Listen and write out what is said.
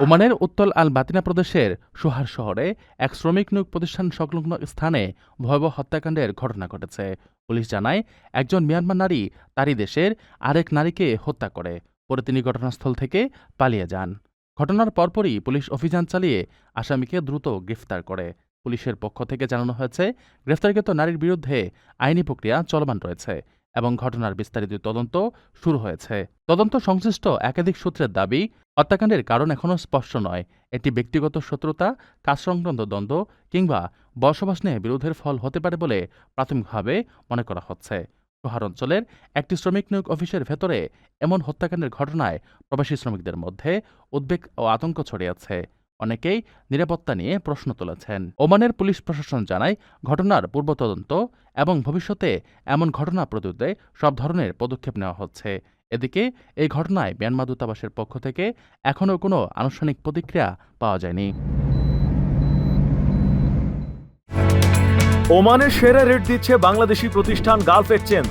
ওমানের উত্তল আল বাতিনা প্রদেশের সোহার শহরে এক শ্রমিক নিয়োগ প্রতিষ্ঠান সংলগ্ন স্থানে ভয়াবহ হত্যাকাণ্ডের ঘটনা ঘটেছে। পুলিশ জানায়, একজন মিয়ানমার নারী তারই দেশের আরেক নারীকে হত্যা করে। পরে তিনি ঘটনাস্থল থেকে পালিয়ে যান। ঘটনার পরপরই পুলিশ অভিযান চালিয়ে আসামিকে দ্রুত গ্রেফতার করে। পুলিশের পক্ষ থেকে জানানো হয়েছে, গ্রেফতারকৃত নারীর বিরুদ্ধে আইনি প্রক্রিয়া চলমান রয়েছে। এবং ঘটনার বিস্তারিত তদন্ত শুরু হয়েছে। তদন্ত সংশ্লিষ্ট একাধিক সূত্রের দাবি, হত্যাকাণ্ডের কারণ এখনও স্পষ্ট নয়। এটি ব্যক্তিগত শত্রুতা, কাজ সংক্রান্ত দ্বন্দ্ব কিংবা বসবাস নিয়ে বিরোধের ফল হতে পারে বলে প্রাথমিকভাবে মনে করা হচ্ছে। সোহার অঞ্চলের একটি শ্রমিক নিয়োগ অফিসের ভেতরে এমন হত্যাকাণ্ডের ঘটনায় প্রবাসী শ্রমিকদের মধ্যে উদ্বেগ ও আতঙ্ক ছড়িয়েছে অনেকেই নিরাপত্তা নিয়ে প্রশ্ন তুলেছেন। ওমানের পুলিশ প্রশাসন জানায়, ঘটনার পূর্ব তদন্ত এবং ভবিষ্যতে এমন ঘটনা প্রতিরোধে সব ধরনের পদক্ষেপ নেওয়া হচ্ছে। এদিকে, এই ঘটনায় মিয়ানমার দূতাবাসের পক্ষ থেকে এখনও কোনো আনুষ্ঠানিক প্রতিক্রিয়া পাওয়া যায়নি। ওমানের সেরা রেট দিচ্ছে বাংলাদেশি প্রতিষ্ঠান গালফ এক্সচেঞ্জ।